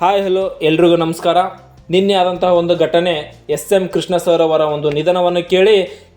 Hi hello ಎಲ್ರಿಗೂ ನಮಸ್ಕಾರ. ನಿನ್ನೆ ಆದಂತಹ ಒಂದು ಘಟನೆ ಎಸ್ ಎಂ ಕೃಷ್ಣ ಸರ್ ಅವರ ಒಂದು ನಿಧನವನ್ನು ಕೇಳಿ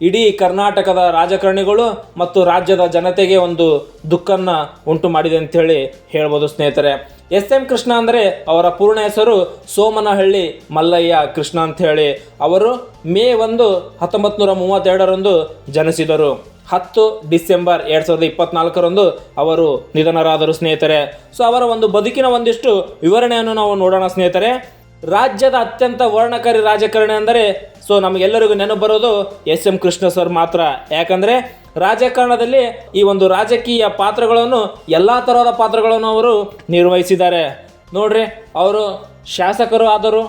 ಇಡೀ ಕರ್ನಾಟಕದ ರಾಜಕಾರಣಿಗಳು ಮತ್ತು ರಾಜ್ಯದ ಜನತೆಗೆ ಒಂದು ದುಃಖನ್ನು ಉಂಟು ಮಾಡಿದೆ ಅಂತೇಳಿ ಹೇಳ್ಬೋದು ಸ್ನೇಹಿತರೆ. ಎಸ್ ಎಂ ಕೃಷ್ಣ ಅಂದರೆ ಅವರ ಪೂರ್ಣ ಹೆಸರು ಸೋಮನಹಳ್ಳಿ ಮಲ್ಲಯ್ಯ ಕೃಷ್ಣ ಅಂತ ಹೇಳಿ. ಅವರು ಮೇ ಒಂದು ಹತ್ತೊಂಬತ್ತು ನೂರ ಮೂವತ್ತೆರಡರಂದು ಜನಿಸಿದರು. ಹತ್ತು ಡಿಸೆಂಬರ್ ಎರಡು ಸಾವಿರದ ಇಪ್ಪತ್ನಾಲ್ಕರಂದು ಅವರು ನಿಧನರಾದರು, ಸ್ನೇಹಿತರೆ. ಸೊ ಅವರ ಒಂದು ಬದುಕಿನ ಒಂದಿಷ್ಟು ವಿವರಣೆಯನ್ನು ನಾವು ನೋಡೋಣ, ಸ್ನೇಹಿತರೆ. ರಾಜ್ಯದ ಅತ್ಯಂತ ವರ್ಣಕಾರಿ ರಾಜಕಾರಣಿ ಅಂದರೆ ಸೊ ನಮಗೆಲ್ಲರಿಗೂ ನೆನಪು ಬರೋದು ಎಸ್ ಎಂ ಕೃಷ್ಣ ಸರ್ ಮಾತ್ರ. ಯಾಕಂದರೆ, ರಾಜಕಾರಣದಲ್ಲಿ ಈ ಒಂದು ರಾಜಕೀಯ ಪಾತ್ರಗಳನ್ನು, ಎಲ್ಲ ತರಹದ ಪಾತ್ರಗಳನ್ನು ಅವರು ನಿರ್ವಹಿಸಿದ್ದಾರೆ. ನೋಡ್ರಿ, ಅವರು ಶಾಸಕರು ಆದರು,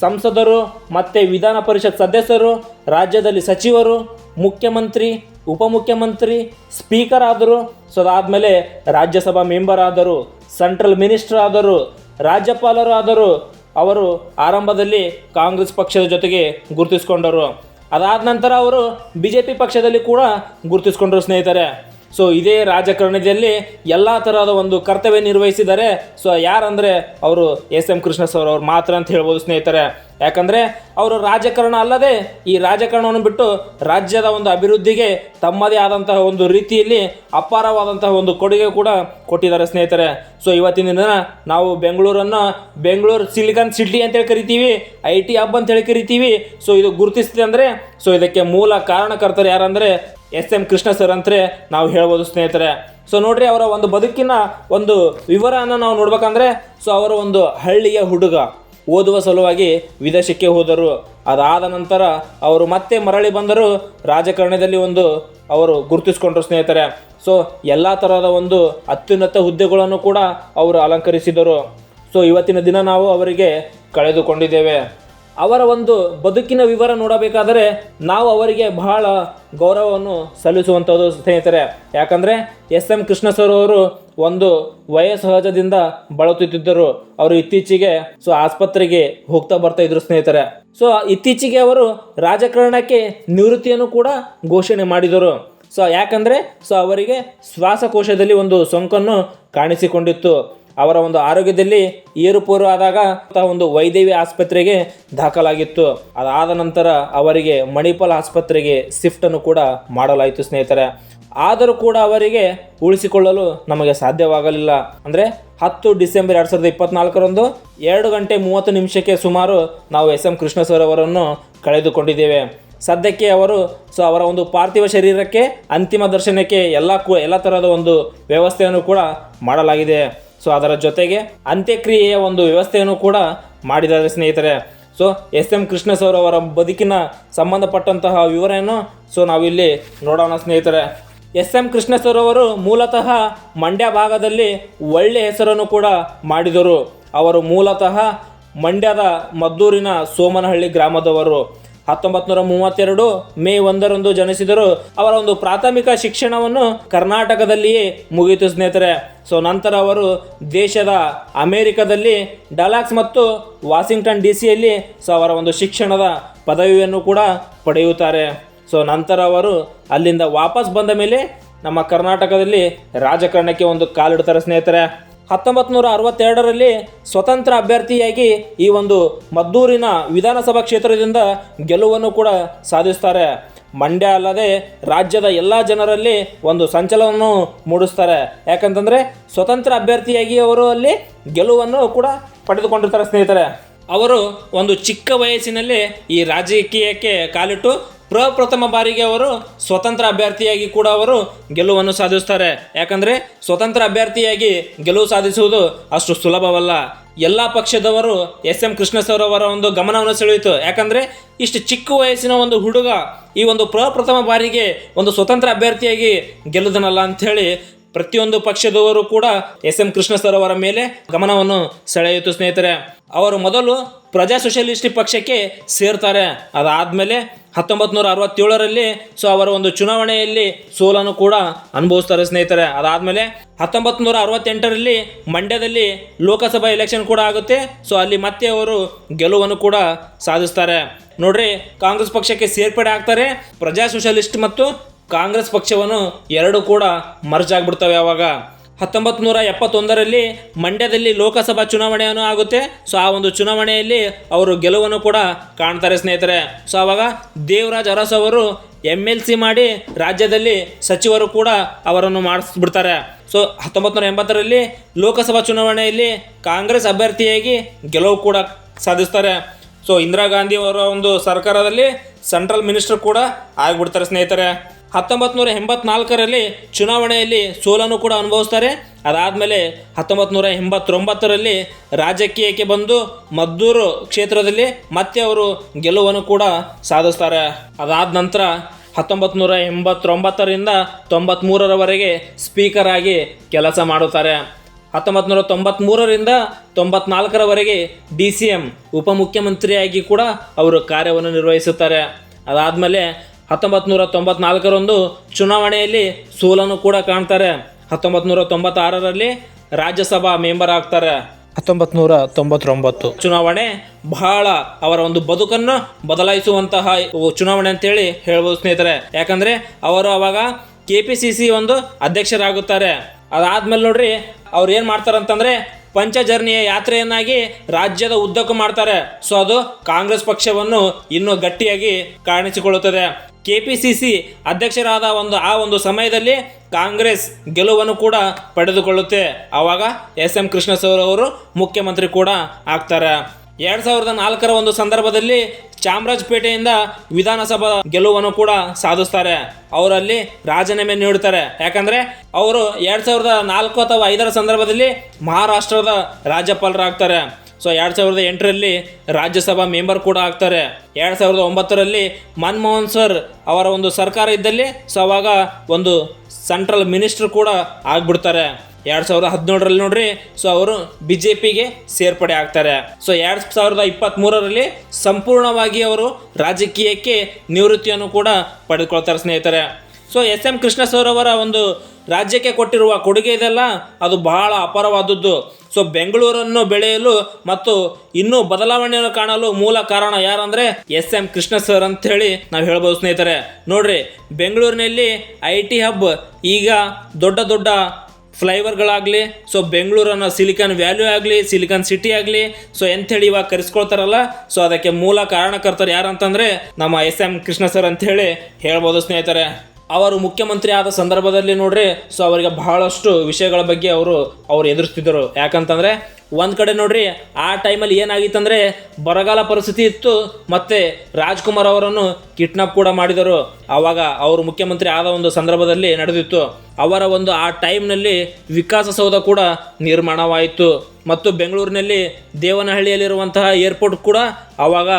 ಸಂಸದರು, ಮತ್ತು ವಿಧಾನ ಪರಿಷತ್ ಸದಸ್ಯರು, ರಾಜ್ಯದಲ್ಲಿ ಸಚಿವರು, ಮುಖ್ಯಮಂತ್ರಿ ಉಪಮುಖ್ಯಮಂತ್ರಿ, ಸ್ಪೀಕರ್ ಆದರು. ಸೊ ಅದಾದಮೇಲೆ ರಾಜ್ಯಸಭಾ ಮೆಂಬರ್ ಆದರು, ಸೆಂಟ್ರಲ್ ಮಿನಿಸ್ಟರ್ ಆದರು, ರಾಜ್ಯಪಾಲರು ಆದರು. ಅವರು ಆರಂಭದಲ್ಲಿ ಕಾಂಗ್ರೆಸ್ ಪಕ್ಷದ ಜೊತೆಗೆ ಗುರುತಿಸ್ಕೊಂಡರು. ಅದಾದ ನಂತರ ಅವರು ಬಿ ಜೆ ಪಿ ಪಕ್ಷದಲ್ಲಿ ಕೂಡ ಗುರುತಿಸ್ಕೊಂಡರು ಸ್ನೇಹಿತರೆ. ಸೊ ಇದೇ ರಾಜಕಾರಣದಲ್ಲಿ ಎಲ್ಲ ತರಹದ ಒಂದು ಕರ್ತವ್ಯ ನಿರ್ವಹಿಸಿದ್ದಾರೆ ಸೊ ಯಾರಂದರೆ ಅವರು ಎಸ್ ಎಂ ಕೃಷ್ಣ ಸರ್ ಅವ್ರು ಮಾತ್ರ ಅಂತ ಹೇಳ್ಬೋದು ಸ್ನೇಹಿತರೆ. ಯಾಕಂದರೆ ಅವರು ರಾಜಕಾರಣ ಅಲ್ಲದೆ ಈ ರಾಜಕಾರಣವನ್ನು ಬಿಟ್ಟು ರಾಜ್ಯದ ಒಂದು ಅಭಿವೃದ್ಧಿಗೆ ತಮ್ಮದೇ ಆದಂತಹ ಒಂದು ರೀತಿಯಲ್ಲಿ ಅಪಾರವಾದಂತಹ ಒಂದು ಕೊಡುಗೆ ಕೂಡ ಕೊಟ್ಟಿದ್ದಾರೆ ಸ್ನೇಹಿತರೆ. ಸೊ ಇವತ್ತಿನ ದಿನ ನಾವು ಬೆಂಗಳೂರನ್ನು ಬೆಂಗಳೂರು ಸಿಲಿಕಾನ್ ಸಿಟಿ ಅಂತೇಳಿ ಕರಿತೀವಿ ಐ ಟಿ ಹಬ್ ಅಂತೇಳಿ ಕರಿತೀವಿ ಸೊ ಇದು ಗುರುತಿಸ್ತಿದೆ ಅಂದರೆ ಸೊ ಇದಕ್ಕೆ ಮೂಲ ಕಾರಣಕರ್ತರು ಯಾರಂದರೆ ಎಸ್ ಎಂ ಕೃಷ್ಣ ಸರ್ ಅಂತಲೇ ನಾವು ಹೇಳ್ಬೋದು ಸ್ನೇಹಿತರೆ. ಸೊ ನೋಡ್ರಿ ಅವರ ಒಂದು ಬದುಕಿನ ಒಂದು ವಿವರವನ್ನು ನಾವು ನೋಡ್ಬೇಕಂದ್ರೆ ಸೊ ಅವರ ಒಂದು ಹಳ್ಳಿಯ ಹುಡುಗ. ಓದುವ ಸಲುವಾಗಿ ವಿದೇಶಕ್ಕೆ ಹೋದರು. ಅದಾದ ನಂತರ ಅವರು ಮತ್ತೆ ಮರಳಿ ಬಂದರು ರಾಜಕಾರಣದಲ್ಲಿ ಒಂದು ಅವರು ಗುರುತಿಸ್ಕೊಂಡ್ರು ಸ್ನೇಹಿತರೆ. ಸೊ ಎಲ್ಲ ಥರದ ಒಂದು ಅತ್ಯುನ್ನತ ಹುದ್ದೆಗಳನ್ನು ಕೂಡ ಅವರು ಅಲಂಕರಿಸಿದರು. ಸೊ ಇವತ್ತಿನ ದಿನ ನಾವು ಅವರಿಗೆ ಕಳೆದುಕೊಂಡಿದ್ದೇವೆ. ಅವರ ಒಂದು ಬದುಕಿನ ವಿವರ ನೋಡಬೇಕಾದರೆ ನಾವು ಅವರಿಗೆ ಬಹಳ ಗೌರವವನ್ನು ಸಲ್ಲಿಸುವಂಥದ್ದು ಸ್ನೇಹಿತರೆ. ಯಾಕಂದರೆ ಎಸ್ ಎಂ ಕೃಷ್ಣ ಸರ್ ಅವರು ಒಂದು ವಯಸ್ಸಹಜದಿಂದ ಬಳಲುತ್ತಿದ್ದರು. ಅವರು ಇತ್ತೀಚೆಗೆ ಸೊ ಆಸ್ಪತ್ರೆಗೆ ಹೋಗ್ತಾ ಬರ್ತಾ ಇದ್ರು ಸ್ನೇಹಿತರೆ. ಸೊ ಇತ್ತೀಚೆಗೆ ಅವರು ರಾಜಕಾರಣಕ್ಕೆ ನಿವೃತ್ತಿಯನ್ನು ಕೂಡ ಘೋಷಣೆ ಮಾಡಿದರು. ಸೊ ಯಾಕಂದರೆ ಸೊ ಅವರಿಗೆ ಶ್ವಾಸಕೋಶದಲ್ಲಿ ಒಂದು ಸೋಂಕನ್ನು ಕಾಣಿಸಿಕೊಂಡಿತ್ತು. ಅವರ ಒಂದು ಆರೋಗ್ಯದಲ್ಲಿ ಏರುಪೇರು ಆದಾಗ ಒಂದು ವೈದೇವಿ ಆಸ್ಪತ್ರೆಗೆ ದಾಖಲಾಗಿತ್ತು. ಅದಾದ ನಂತರ ಅವರಿಗೆ ಮಣಿಪಾಲ್ ಆಸ್ಪತ್ರೆಗೆ ಶಿಫ್ಟನ್ನು ಕೂಡ ಮಾಡಲಾಯಿತು ಸ್ನೇಹಿತರೆ. ಆದರೂ ಕೂಡ ಅವರಿಗೆ ಉಳಿಸಿಕೊಳ್ಳಲು ನಮಗೆ ಸಾಧ್ಯವಾಗಲಿಲ್ಲ. ಅಂದರೆ ಹತ್ತು ಡಿಸೆಂಬರ್ ಎರಡು ಸಾವಿರದ ಇಪ್ಪತ್ನಾಲ್ಕರಂದು ಎರಡು ಗಂಟೆ ಮೂವತ್ತು ನಿಮಿಷಕ್ಕೆ ಸುಮಾರು ನಾವು ಎಸ್ ಎಂ ಕೃಷ್ಣ ಅವರನ್ನು ಕಳೆದುಕೊಂಡಿದ್ದೇವೆ. ಸದ್ಯಕ್ಕೆ ಅವರು ಸೊ ಅವರ ಒಂದು ಪಾರ್ಥಿವ ಶರೀರಕ್ಕೆ ಅಂತಿಮ ದರ್ಶನಕ್ಕೆ ಎಲ್ಲ ಕೂ ಎಲ್ಲ ಥರದ ಒಂದು ವ್ಯವಸ್ಥೆಯನ್ನು ಕೂಡ ಮಾಡಲಾಗಿದೆ. ಸೊ ಅದರ ಜೊತೆಗೆ ಅಂತ್ಯಕ್ರಿಯೆಯ ಒಂದು ವ್ಯವಸ್ಥೆಯನ್ನು ಕೂಡ ಮಾಡಿದ್ದಾರೆ ಸ್ನೇಹಿತರೆ. So S M Krishna sir ಅವರ ಬದುಕಿನ ಸಂಬಂಧಪಟ್ಟಂತಹ ವಿವರಣೆಯನ್ನು ಸೊ ನಾವಿಲ್ಲಿ ನೋಡೋಣ ಸ್ನೇಹಿತರೆ. ಎಸ್ ಎಂ ಕೃಷ್ಣ ಸರ್ ಅವರು ಮೂಲತಃ ಮಂಡ್ಯ ಭಾಗದಲ್ಲಿ ಒಳ್ಳೆಯ ಹೆಸರನ್ನು ಕೂಡ ಮಾಡಿದರು. ಅವರು ಮೂಲತಃ ಮಂಡ್ಯದ ಮದ್ದೂರಿನ ಸೋಮನಹಳ್ಳಿ ಗ್ರಾಮದವರು. ಹತ್ತೊಂಬತ್ತು ನೂರ ಮೂವತ್ತೆರಡು ಮೇ ಒಂದರಂದು ಜನಿಸಿದರು. ಅವರ ಒಂದು ಪ್ರಾಥಮಿಕ ಶಿಕ್ಷಣವನ್ನು ಕರ್ನಾಟಕದಲ್ಲಿಯೇ ಮುಗಿಯಿತು ಸ್ನೇಹಿತರೆ. ಸೊ ನಂತರ ಅವರು ದೇಶದ ಅಮೇರಿಕದಲ್ಲಿ, ಡಲಾಕ್ಸ್ ಮತ್ತು ವಾಷಿಂಗ್ಟನ್ ಡಿ ಸಿಯಲ್ಲಿ ಸೊ, ಅವರ ಒಂದು ಶಿಕ್ಷಣದ ಪದವಿಯನ್ನು ಕೂಡ ಪಡೆಯುತ್ತಾರೆ. ಸೊ ನಂತರ ಅವರು ಅಲ್ಲಿಂದ ವಾಪಸ್ ಬಂದ ಮೇಲೆ ನಮ್ಮ ಕರ್ನಾಟಕದಲ್ಲಿ ರಾಜಕಾರಣಕ್ಕೆ ಒಂದು ಕಾಲಿಡ್ತಾರೆ ಸ್ನೇಹಿತರೆ. ಹತ್ತೊಂಬತ್ತು ನೂರ ಅರವತ್ತೆರಡರಲ್ಲಿ ಸ್ವತಂತ್ರ ಅಭ್ಯರ್ಥಿಯಾಗಿ ಈ ಒಂದು ಮದ್ದೂರಿನ ವಿಧಾನಸಭಾ ಕ್ಷೇತ್ರದಿಂದ ಗೆಲುವನ್ನು ಕೂಡ ಸಾಧಿಸ್ತಾರೆ. ಮಂಡ್ಯ ಅಲ್ಲದೆ ರಾಜ್ಯದ ಎಲ್ಲ ಜನರಲ್ಲಿ ಒಂದು ಸಂಚಲನವನ್ನು ಮೂಡಿಸ್ತಾರೆ. ಯಾಕಂತಂದರೆ ಸ್ವತಂತ್ರ ಅಭ್ಯರ್ಥಿಯಾಗಿ ಅವರು ಅಲ್ಲಿ ಗೆಲುವನ್ನು ಕೂಡ ಪಡೆದುಕೊಂಡಿರ್ತಾರೆ ಸ್ನೇಹಿತರೆ. ಅವರು ಒಂದು ಚಿಕ್ಕ ವಯಸ್ಸಿನಲ್ಲಿ ಈ ರಾಜಕೀಯಕ್ಕೆ ಕಾಲಿಟ್ಟು ಪ್ರಪ್ರಥಮ ಬಾರಿಗೆ ಅವರು ಸ್ವತಂತ್ರ ಅಭ್ಯರ್ಥಿಯಾಗಿ ಕೂಡ ಅವರು ಗೆಲುವನ್ನು ಸಾಧಿಸ್ತಾರೆ. ಯಾಕಂದರೆ ಸ್ವತಂತ್ರ ಅಭ್ಯರ್ಥಿಯಾಗಿ ಗೆಲುವು ಸಾಧಿಸುವುದು ಅಷ್ಟು ಸುಲಭವಲ್ಲ. ಎಲ್ಲ ಪಕ್ಷದವರು ಎಸ್ ಎಂ ಕೃಷ್ಣ ಸರ್ ಅವರ ಒಂದು ಗಮನವನ್ನು ಸೆಳೆಯಿತು. ಯಾಕಂದರೆ ಇಷ್ಟು ಚಿಕ್ಕ ವಯಸ್ಸಿನ ಒಂದು ಹುಡುಗ ಈ ಒಂದು ಪ್ರಪ್ರಥಮ ಬಾರಿಗೆ ಒಂದು ಸ್ವತಂತ್ರ ಅಭ್ಯರ್ಥಿಯಾಗಿ ಗೆಲ್ಲುದನಲ್ಲ ಅಂಥೇಳಿ ಪ್ರತಿಯೊಂದು ಪಕ್ಷದವರು ಕೂಡ ಎಸ್ ಎಂ ಕೃಷ್ಣ ಸರ್ ಅವರ ಮೇಲೆ ಗಮನವನ್ನು ಸೆಳೆಯಿತು ಸ್ನೇಹಿತರೆ. ಅವರು ಮೊದಲು ಪ್ರಜಾ ಸೋಷಲಿಸ್ಟ್ ಪಕ್ಷಕ್ಕೆ ಸೇರ್ತಾರೆ. ಅದಾದಮೇಲೆ ಹತ್ತೊಂಬತ್ತು ನೂರ ಅರವತ್ತೇಳರಲ್ಲಿ ಸೊ ಅವರ ಒಂದು ಚುನಾವಣೆಯಲ್ಲಿ ಸೋಲನ್ನು ಕೂಡ ಅನುಭವಿಸ್ತಾರೆ ಸ್ನೇಹಿತರೆ. ಅದಾದಮೇಲೆ ಹತ್ತೊಂಬತ್ತು ನೂರ ಅರವತ್ತೆಂಟರಲ್ಲಿ ಮಂಡ್ಯದಲ್ಲಿ ಲೋಕಸಭಾ ಎಲೆಕ್ಷನ್ ಕೂಡ ಆಗುತ್ತೆ. ಸೊ ಅಲ್ಲಿ ಮತ್ತೆ ಅವರು ಗೆಲುವನ್ನು ಕೂಡ ಸಾಧಿಸ್ತಾರೆ. ನೋಡ್ರಿ, ಕಾಂಗ್ರೆಸ್ ಪಕ್ಷಕ್ಕೆ ಸೇರ್ಪಡೆ ಆಗ್ತಾರೆ. ಪ್ರಜಾ ಸೋಷಲಿಸ್ಟ್ ಮತ್ತು ಕಾಂಗ್ರೆಸ್ ಪಕ್ಷವನ್ನು ಎರಡು ಕೂಡ ಮರ್ಜ್ ಆಗಿಬಿಡ್ತವೆ ಅವಾಗ. ಹತ್ತೊಂಬತ್ತು ನೂರ ಎಪ್ಪತ್ತೊಂದರಲ್ಲಿ ಮಂಡ್ಯದಲ್ಲಿ ಲೋಕಸಭಾ ಚುನಾವಣೆಯನ್ನು ಆಗುತ್ತೆ. ಸೊ, ಆ ಒಂದು ಚುನಾವಣೆಯಲ್ಲಿ ಅವರು ಗೆಲುವನ್ನು ಕೂಡ ಕಾಣ್ತಾರೆ ಸ್ನೇಹಿತರೆ. ಸೊ, ಆವಾಗ ದೇವರಾಜ್ ಅರಸ್ ಅವರು ಎಂ ಎಲ್ ಸಿ ಮಾಡಿ ರಾಜ್ಯದಲ್ಲಿ ಸಚಿವರು ಕೂಡ ಅವರನ್ನು ಮಾಡಿಸ್ಬಿಡ್ತಾರೆ. ಸೊ ಹತ್ತೊಂಬತ್ತು ನೂರ ಎಂಬತ್ತರಲ್ಲಿ ಲೋಕಸಭಾ ಚುನಾವಣೆಯಲ್ಲಿ ಕಾಂಗ್ರೆಸ್ ಅಭ್ಯರ್ಥಿಯಾಗಿ ಗೆಲುವು ಕೂಡ ಸಾಧಿಸ್ತಾರೆ. ಸೊ, ಇಂದಿರಾ ಗಾಂಧಿ ಅವರ ಒಂದು ಸರ್ಕಾರದಲ್ಲಿ ಸೆಂಟ್ರಲ್ ಮಿನಿಸ್ಟರ್ ಕೂಡ ಆಗಿಬಿಡ್ತಾರೆ ಸ್ನೇಹಿತರೆ. ಹತ್ತೊಂಬತ್ತು ನೂರ ಎಂಬತ್ನಾಲ್ಕರಲ್ಲಿ ಚುನಾವಣೆಯಲ್ಲಿ ಸೋಲನ್ನು ಕೂಡ ಅನುಭವಿಸ್ತಾರೆ. ಅದಾದಮೇಲೆ ಹತ್ತೊಂಬತ್ತು ನೂರ ಎಂಬತ್ತೊಂಬತ್ತರಲ್ಲಿ ರಾಜಕೀಯಕ್ಕೆ ಬಂದು ಮದ್ದೂರು ಕ್ಷೇತ್ರದಲ್ಲಿ ಮತ್ತೆ ಅವರು ಗೆಲುವನ್ನು ಕೂಡ ಸಾಧಿಸ್ತಾರೆ. ಅದಾದ ನಂತರ ಹತ್ತೊಂಬತ್ತು ನೂರ ಎಂಬತ್ತೊಂಬತ್ತರಿಂದ ತೊಂಬತ್ತ್ಮೂರರವರೆಗೆ ಸ್ಪೀಕರ್ ಆಗಿ ಕೆಲಸ ಮಾಡುತ್ತಾರೆ. ಹತ್ತೊಂಬತ್ತು ನೂರ ತೊಂಬತ್ತ್ಮೂರರಿಂದ ತೊಂಬತ್ನಾಲ್ಕರವರೆಗೆ ಡಿ ಸಿ ಎಂ ಉಪಮುಖ್ಯಮಂತ್ರಿಯಾಗಿ ಕೂಡ ಅವರು ಕಾರ್ಯವನ್ನು ನಿರ್ವಹಿಸುತ್ತಾರೆ. ಅದಾದಮೇಲೆ ಹತ್ತೊಂಬತ್ತು ನೂರ ತೊಂಬತ್ನಾಲ್ಕರಂದು ಚುನಾವಣೆಯಲ್ಲಿ ಸೋಲನ್ನು ಕೂಡ ಕಾಣ್ತಾರೆ. ಹತ್ತೊಂಬತ್ತು ನೂರ ತೊಂಬತ್ತಾರರಲ್ಲಿ ರಾಜ್ಯಸಭಾ ಮೆಂಬರ್ ಆಗ್ತಾರೆ. ಹತ್ತೊಂಬತ್ತು ನೂರ ತೊಂಬತ್ತೊಂಬತ್ತು ಚುನಾವಣೆ ಬಹಳ ಅವರ ಒಂದು ಬದುಕನ್ನು ಬದಲಾಯಿಸುವಂತಹ ಚುನಾವಣೆ ಅಂತೇಳಿ ಹೇಳ್ಬೋದು ಸ್ನೇಹಿತರೆ. ಯಾಕಂದರೆ ಅವರು ಅವಾಗ ಕೆ ಪಿ ಸಿ ಸಿ ಒಂದು ಅಧ್ಯಕ್ಷರಾಗುತ್ತಾರೆ. ಅದಾದ್ಮೇಲೆ ನೋಡ್ರಿ ಅವ್ರು ಏನು ಮಾಡ್ತಾರಂತಂದ್ರೆ ಪಂಚಜರ್ನಿಯ ಯಾತ್ರೆಯನ್ನಾಗಿ ರಾಜ್ಯದ ಉದ್ದಕ್ಕೂ ಮಾಡ್ತಾರೆ. ಸೊ ಅದು ಕಾಂಗ್ರೆಸ್ ಪಕ್ಷವನ್ನು ಇನ್ನೂ ಗಟ್ಟಿಯಾಗಿ ಕಾಣಿಸಿಕೊಳ್ಳುತ್ತದೆ. ಕೆ ಪಿ ಸಿ ಸಿ ಅಧ್ಯಕ್ಷರಾದ ಒಂದು, ಆ ಒಂದು ಸಮಯದಲ್ಲಿ ಕಾಂಗ್ರೆಸ್ ಗೆಲುವನ್ನು ಕೂಡ ಪಡೆದುಕೊಳ್ಳುತ್ತೆ. ಆವಾಗ ಎಸ್ ಎಂ ಕೃಷ್ಣಸೌರ್ ಅವರು ಮುಖ್ಯಮಂತ್ರಿ ಕೂಡ ಆಗ್ತಾರೆ. ಎರಡು ಸಾವಿರದ ನಾಲ್ಕರ ಒಂದು ಸಂದರ್ಭದಲ್ಲಿ ಚಾಮರಾಜಪೇಟೆಯಿಂದ ವಿಧಾನಸಭಾ ಗೆಲುವನ್ನು ಕೂಡ ಸಾಧಿಸ್ತಾರೆ. ಅವರಲ್ಲಿ ರಾಜೀನಾಮೆ ನೀಡುತ್ತಾರೆ. ಯಾಕಂದರೆ ಅವರು ಎರಡು ಸಾವಿರದ ನಾಲ್ಕು ಅಥವಾ ಐದರ ಸಂದರ್ಭದಲ್ಲಿ ಮಹಾರಾಷ್ಟ್ರದ ರಾಜ್ಯಪಾಲರಾಗ್ತಾರೆ. ಸೊ ಎರಡು ಸಾವಿರದ ಎಂಟರಲ್ಲಿ ರಾಜ್ಯಸಭಾ ಮೆಂಬರ್ ಕೂಡ ಆಗ್ತಾರೆ. ಎರಡು ಸಾವಿರದ ಒಂಬತ್ತರಲ್ಲಿ ಮನಮೋಹನ್ ಸರ್ ಅವರ ಒಂದು ಸರ್ಕಾರ ಇದ್ದಲ್ಲಿ ಸೊ ಅವಾಗ ಒಂದು ಸೆಂಟ್ರಲ್ ಮಿನಿಸ್ಟರ್ ಕೂಡ ಆಗ್ಬಿಡ್ತಾರೆ. ಎರಡು ಸಾವಿರದ ಹದಿನೇಳರಲ್ಲಿ ನೋಡ್ರಿ ಸೊ ಅವರು ಬಿ ಜೆ ಪಿಗೆ ಸೇರ್ಪಡೆ ಆಗ್ತಾರೆ. ಸೊ ಎರಡು ಸಾವಿರದ ಇಪ್ಪತ್ತ್ಮೂರರಲ್ಲಿ ಸಂಪೂರ್ಣವಾಗಿ ಅವರು ರಾಜಕೀಯಕ್ಕೆ ನಿವೃತ್ತಿಯನ್ನು ಕೂಡ ಪಡೆದುಕೊಳ್ತಾರೆ ಸ್ನೇಹಿತರೆ. So S M Krishna sir ಅವರ ಒಂದು ರಾಜ್ಯಕ್ಕೆ ಕೊಟ್ಟಿರುವ ಕೊಡುಗೆ ಇದೆಲ್ಲ, ಅದು ಬಹಳ ಅಪಾರವಾದದ್ದು. ಸೊ ಬೆಂಗಳೂರನ್ನು ಬೆಳೆಯಲು ಮತ್ತು ಇನ್ನೂ ಬದಲಾವಣೆಯನ್ನು ಕಾಣಲು ಮೂಲ ಕಾರಣ ಯಾರಂದರೆ ಎಸ್ ಎಂ ಕೃಷ್ಣ ಸರ್ ಅಂತ ಹೇಳಿ ನಾವು ಹೇಳ್ಬೋದು ಸ್ನೇಹಿತರೆ. ನೋಡ್ರಿ, ಬೆಂಗಳೂರಿನಲ್ಲಿ ಐ ಟಿ ಹಬ್ ಈಗ ದೊಡ್ಡ ದೊಡ್ಡ ಫ್ಲೈವರ್ಗಳಾಗಲಿ ಸೊ ಬೆಂಗಳೂರನ್ನು ಸಿಲಿಕಾನ್ ವ್ಯಾಲ್ಯೂ ಆಗಲಿ, ಸಿಲಿಕಾನ್ ಸಿಟಿ ಆಗಲಿ, ಸೊ ಎಂಥೇಳಿ ಇವಾಗ ಕರೆಸ್ಕೊಳ್ತಾರಲ್ಲ, ಸೊ ಅದಕ್ಕೆ ಮೂಲ ಕಾರಣಕರ್ತರು ಯಾರಂತಂದರೆ ನಮ್ಮ ಎಸ್ ಎಂ ಕೃಷ್ಣ ಸರ್ ಅಂಥೇಳಿ ಹೇಳ್ಬೋದು ಸ್ನೇಹಿತರೆ. ಅವರು ಮುಖ್ಯಮಂತ್ರಿ ಆದ ಸಂದರ್ಭದಲ್ಲಿ ನೋಡ್ರಿ, ಸೊ ಅವರಿಗೆ ಬಹಳಷ್ಟು ವಿಷಯಗಳ ಬಗ್ಗೆ ಅವರು ಅವರು ಎದುರಿಸ್ತಿದ್ದರು. ಯಾಕಂತಂದರೆ ಒಂದು ಕಡೆ ನೋಡ್ರಿ, ಆ ಟೈಮಲ್ಲಿ ಏನಾಗಿತ್ತಂದರೆ ಬರಗಾಲ ಪರಿಸ್ಥಿತಿ ಇತ್ತು, ಮತ್ತು ರಾಜ್ಕುಮಾರ್ ಅವರನ್ನು ಕಿಡ್ನಾಪ್ ಕೂಡ ಮಾಡಿದರು. ಆವಾಗ ಅವರು ಮುಖ್ಯಮಂತ್ರಿ ಆದ ಒಂದು ಸಂದರ್ಭದಲ್ಲಿ ನಡೆದಿತ್ತು. ಅವರ ಒಂದು ಆ ಟೈಮ್ನಲ್ಲಿ ವಿಕಾಸಸೌಧ ಕೂಡ ನಿರ್ಮಾಣವಾಯಿತು. ಮತ್ತು ಬೆಂಗಳೂರಿನಲ್ಲಿ ದೇವನಹಳ್ಳಿಯಲ್ಲಿರುವಂತಹ ಏರ್ಪೋರ್ಟ್ ಕೂಡ ಆವಾಗ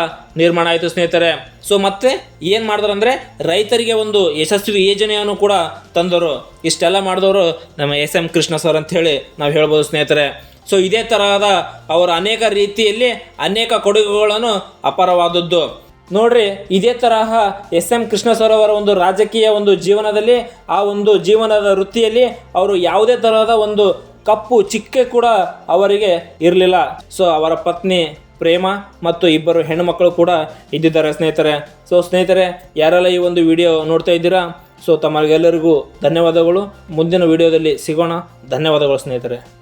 ನಿರ್ಮಾಣ ಆಯಿತು ಸ್ನೇಹಿತರೆ. ಸೊ ಮತ್ತೆ ಏನು ಮಾಡಿದ್ರಂದ್ರೆ ರೈತರಿಗೆ ಒಂದು ಯಶಸ್ವಿ ಯೋಜನೆಯನ್ನು ಕೂಡ ತಂದರು. ಇಷ್ಟೆಲ್ಲ ಮಾಡಿದವರು ನಮ್ಮ ಎಸ್ ಎಂ ಕೃಷ್ಣ ಸರ್ ಅಂತ ಹೇಳಿ ನಾವು ಹೇಳ್ಬೋದು ಸ್ನೇಹಿತರೆ. ಸೊ ಇದೇ ತರಹದ ಅವರ ಅನೇಕ ರೀತಿಯಲ್ಲಿ ಅನೇಕ ಕೊಡುಗೆಗಳನ್ನು ಅಪಾರವಾದದ್ದು. ನೋಡ್ರಿ, ಇದೇ ತರಹ ಎಸ್ ಎಂ ಕೃಷ್ಣ ಸರ್ ಅವರ ಒಂದು ರಾಜಕೀಯ ಒಂದು ಜೀವನದಲ್ಲಿ ಆ ಒಂದು ಜೀವನದ ವೃತ್ತಿಯಲ್ಲಿ ಅವರು ಯಾವುದೇ ತರಹದ ಒಂದು ಕಪ್ಪು ಚಿಕ್ಕೆ ಕೂಡ ಅವರಿಗೆ ಇರಲಿಲ್ಲ. ಸೊ ಅವರ ಪತ್ನಿ ಪ್ರೇಮ ಮತ್ತು ಇಬ್ಬರು ಹೆಣ್ಣುಮಕ್ಕಳು ಕೂಡ ಇದ್ದಿದ್ದಾರೆ ಸ್ನೇಹಿತರೆ. ಸೊ ಸ್ನೇಹಿತರೆ, ಯಾರೆಲ್ಲ ಈ ಒಂದು ವಿಡಿಯೋ ನೋಡ್ತಾ ಇದ್ದೀರಾ? ಸೊ ತಮಗೆಲ್ಲರಿಗೂ ಧನ್ಯವಾದಗಳು. ಮುಂದಿನ ವಿಡಿಯೋದಲ್ಲಿ ಸಿಗೋಣ. ಧನ್ಯವಾದಗಳು ಸ್ನೇಹಿತರೆ.